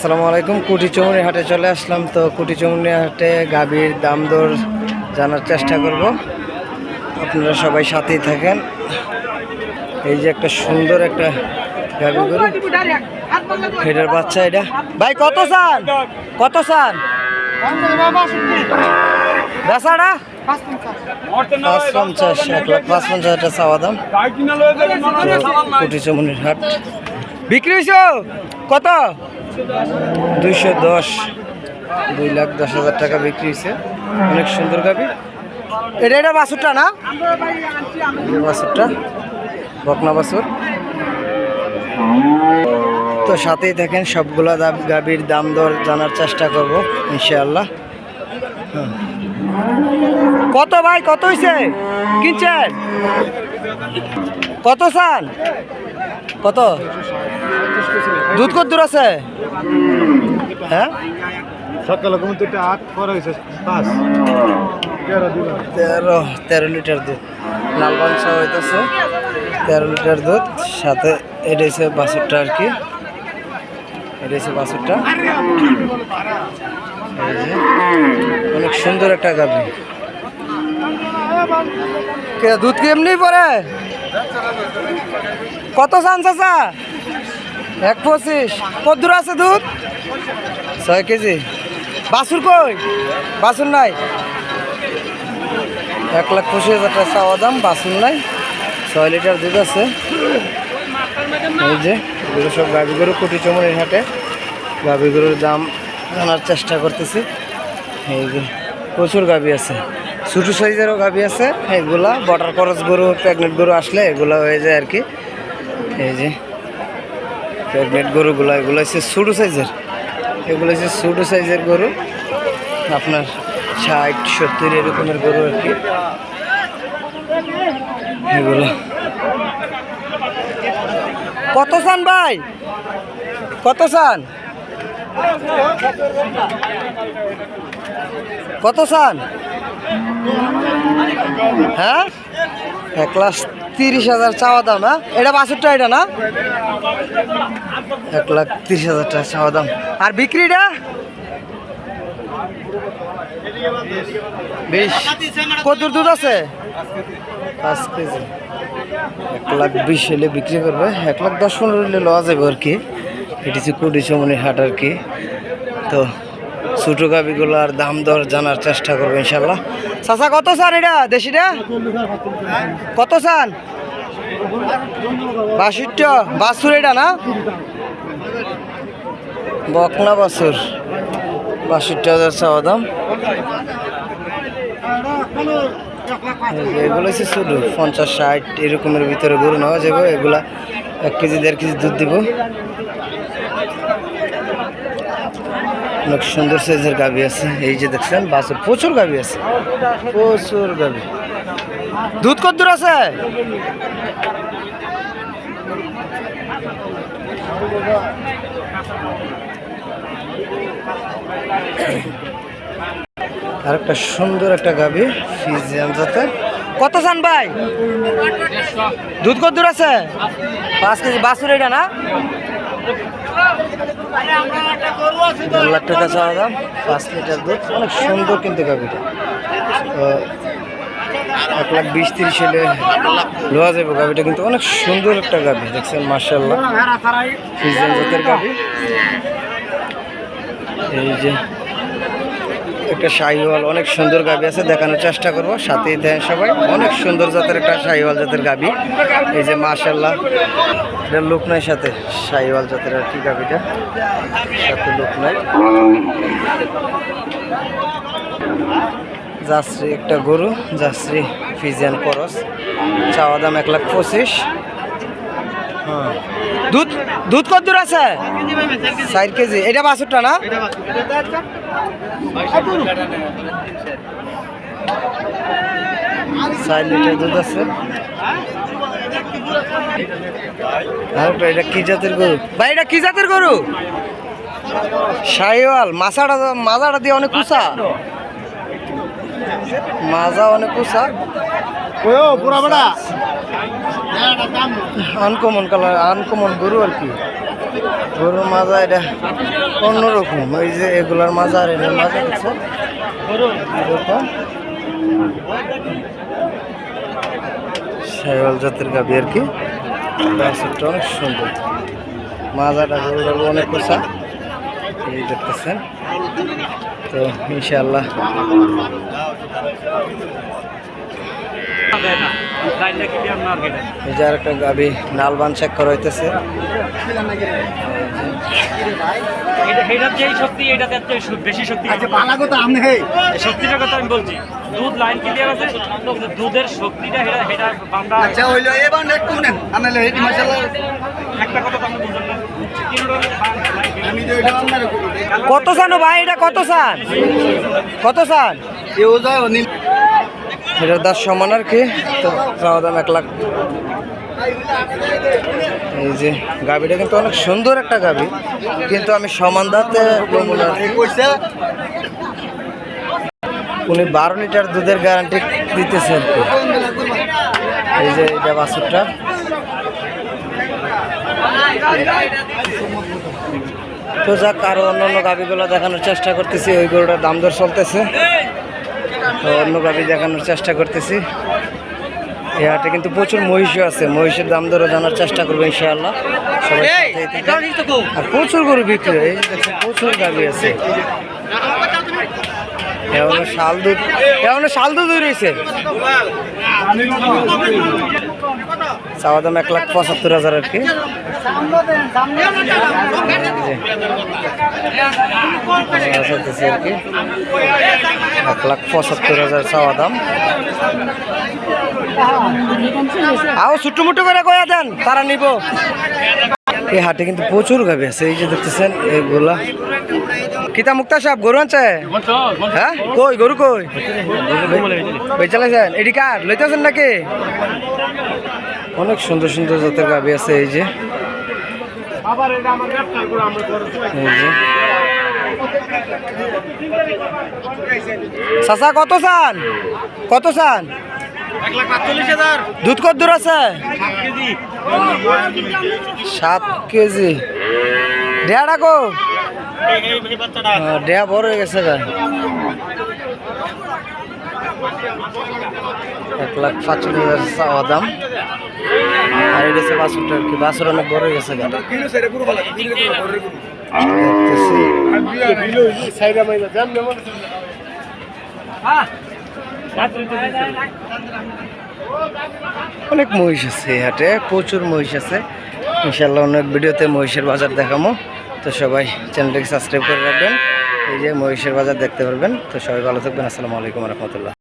আসসালামু আলাইকুম কুটি হাটে চলে আসলাম। তো কুটি হাটে গাভীর দাম দর জানার চেষ্টা করব। আপনারা সবাই সাথেই থাকেন। এই যে একটা সুন্দর একটা গাভী গরু। এটার বাচ্চা এটা। ভাই, কত চান? কত চান? লাখ পাঁচ পঞ্চাশ চৌমুনির হাট। বিক্রি কত? দুইশো দশ দুই লাখ দশ হাজার টাকা বিক্রি হয়েছে। অনেক সুন্দর গাবি। এটা এটা বাছুরটা না? এই বাছুরটা বকনা বাছুর। তো সাথেই থাকেন সবগুলো দাম গাবির দাম দর জানার চেষ্টা করব ইনশাআল্লাহ। কত ভাই? কত হয়েছে কিনছেন? কত চান? কত? দুধ কত দূর আছে? হ্যাঁ? সকালে ঘুম থেকে আট করা হয়েছে পাঁচ। তেরো তেরো লিটার দুধ। লালবান হইতেছে তেরো লিটার দুধ। সাথে এটা হচ্ছে বাছুরটা আর কি। এটা হচ্ছে বাছুরটা অনেক সুন্দর একটা গাভি। কে দুধ কি এমনি পরে? কত চান চাচা এক পঁচিশ। কত দূর আছে দুধ? ছয় কেজি। বাছুর কই? বাছুর নাই। এক লাখ পঁচিশ হাজার টাকা চাওয়া দাম বাসুন নাই। ছয় লিটার দুধ আছে। এই যে, এগুলো সব গাভী গরু, কোটি চমনের হাটে। গাভী গরুর দাম জানার চেষ্টা করতেছি। এই যে, প্রচুর গাভী আছে। ছোটো সাইজেরও গাভী আছে। এগুলা বটার খরচ গরু প্রেগনেন্ট গরু আসলে এগুলো হয়ে যায় আর কি। এই যে, প্রেগনেন্ট গরুগুলো, এগুলো হচ্ছে ছোটো সাইজের। এগুলো হচ্ছে ছোটো সাইজের গরু। আপনার ষাট, সত্তর এরকমের গরু আর কি। এগুলো। কত চান ভাই? কত চান? কত চান? হ্যাঁ? এক লাখ তিরিশ হাজার চাওয়া দাম না এটা বাছুরটা এটা না? এক লাখ তিরিশ হাজার টাকা চাওয়া দাম। আর বিক্রিটা? বেশ। কত দুধ আছে? পাঁচ কেজি। এক লাখ বিশ হলে বিক্রি করবে। এক লাখ দশ পনেরো হলে লওয়া যাবে আর কি। এটি হচ্ছে কুড়ি চমনি হাট আর কি। তো ছোটো গাবিগুলার দাম দর জানার চেষ্টা করব ইনশাল্লাহ। চাচা, কত চান এটা? দেশিটা? কত চান বাষট্টি, বাছুর এটা না? বকনা বাছুর। বাষট্টি হাজার চাওয়া দাম। এগুলো হচ্ছে শুধু পঞ্চাশ, ষাট, এরকমের ভিতরে গরু নেওয়া যাবে। এগুলা এক কেজি, দেড় কেজি দুধ দিব। অনেক সুন্দর সাইজের গাভি আছে। এই যে দেখছেন বাসে প্রচুর গাভি আছে। প্রচুর গাভি। দুধ কত দূর আছে? আর একটা সুন্দর একটা জাতের। কত চান ভাই? দুধ কত দূর আছে? পাঁচ কেজি, বাছুর এটা না? লাখ টাকা চাওয়া দাম, পাঁচ লিটার দুধ। অনেক সুন্দর কিন্তু গাভিটা। তো এক লাখ বিশ তিরিশ হলে লোয়া যাবে গাভিটা কিন্তু অনেক সুন্দর একটা গাভি দেখছেন মার্শাল্লাহ ফিজিয়ান জাতের গাভি এই যে একটা শাহিওয়াল, অনেক সুন্দর গাবি আছে, দেখানোর চেষ্টা করব। সাথেই দেন সবাই। অনেক সুন্দর জাতের একটা শাহিওয়াল জাতের গাবি। এই যে মাশাল্লাহ এটা লোক নাই সাথে, শাহিওয়াল জাতের আর কি গাবিটা? সাথে লোক নাই। জাসরি একটা গরু জাসরি ফিজিয়ান করস। চাওয়া দাম এক লাখ পঁচিশ। হ্যাঁ। দুধ দুধ কত দূর আছে? চার কেজি। এটা বাছুরটা না? এটা কি জাতের গরু? ভাই, এটা কি জাতের গরু? মাছাটা মাজাটা দিয়ে অনেক উঁচা। মাজা অনেক উঁচা। পুরা বেড়া। আনকমন কালার আনকমন গরু আর কি। গরুর মাজা এটা অন্যরকম। ওই যে এগুলার মাজা আর এটার মাজা হচ্ছে। এরকম। শাইওয়াল জাতের গাবি আর কি। অনেক সুন্দর। মাজাটা গরুটার অনেক পোষা এই দেখতেছেন। তো ইনশাআল্লাহ। এই যে আর একটা গাবি নালবান চেক করা হইতেছে এটার যেই শক্তি এটাতে এত বেশি শক্তি কথা আমি বলছি দুধ লাইন ক্লিয়ার দুধের শক্তিটা এটা এটা আমরা একটা কথা কত ও ভাই, এটা কত সান? কত সান? এটার দাস সমান আর কি, তো দাম এক লাখ। এই যে গাবিটা কিন্তু অনেক সুন্দর একটা গাবি কিন্তু আমি সমান দাতে উনি বারো লিটার দুধের গ্যারান্টি দিতেছেন এই যে এটা বাছুরটা। তো যাক আরও অন্য অন্য গাবিগুলো দেখানোর চেষ্টা করতেছি। ওই গরুটার দাম দর চলতেছে। তো অন্য গাবি দেখানোর চেষ্টা করতেছি। এই হাটে কিন্তু প্রচুর মহিষও আছে। মহিষের দাম দরও জানার চেষ্টা করব ইনশাআল্লাহ। সবাই আর প্রচুর গরু বিক্রি হয়। প্রচুর গাবি আছে। শাল দুধ এমন শাল দুধ রয়েছে চাওয়া দাম এক লাখ পঁচাত্তর হাজার আর কি। আর কি। এক লাখ পঁচাত্তর হাজার চাওয়া দাম। আও ছুট্টু মুট্টু করে কয়া দেন তারা নিব। এই হাটে কিন্তু প্রচুর গাবি আছে এই যে দেখতেছেন এইগুলা কিতা মুক্তা সাহেব গরু আনছে? হ্যাঁ? কই গরু কই? বেচালাইছেন এডি কার? লইতেছেন নাকি? অনেক সুন্দর সুন্দর জাতের গাবি আছে এই যে। কত চান? কত চান? দুধ কত দূর আছে? সাত কেজি। দেড় ডাকো দেয়া বড় হয়ে গেছে এক লাখ পাঁচশো হাজার চাওয়া দাম। আর এটা হচ্ছে আর কি, বাছুর অনেক বড় হয়ে গেছে অনেক মহিষ আছে হাটে, প্রচুর মহিষ আছে। ইনশাল্লাহ অনেক ভিডিওতে মহিষের বাজার দেখামো। তো সবাই চ্যানেলটাকে সাবস্ক্রাইব করে রাখবেন। এই যে মহিষের বাজার দেখতে পারবেন। তো সবাই ভালো থাকবেন। আসসালামু আলাইকুম রহমতুল্লাহ।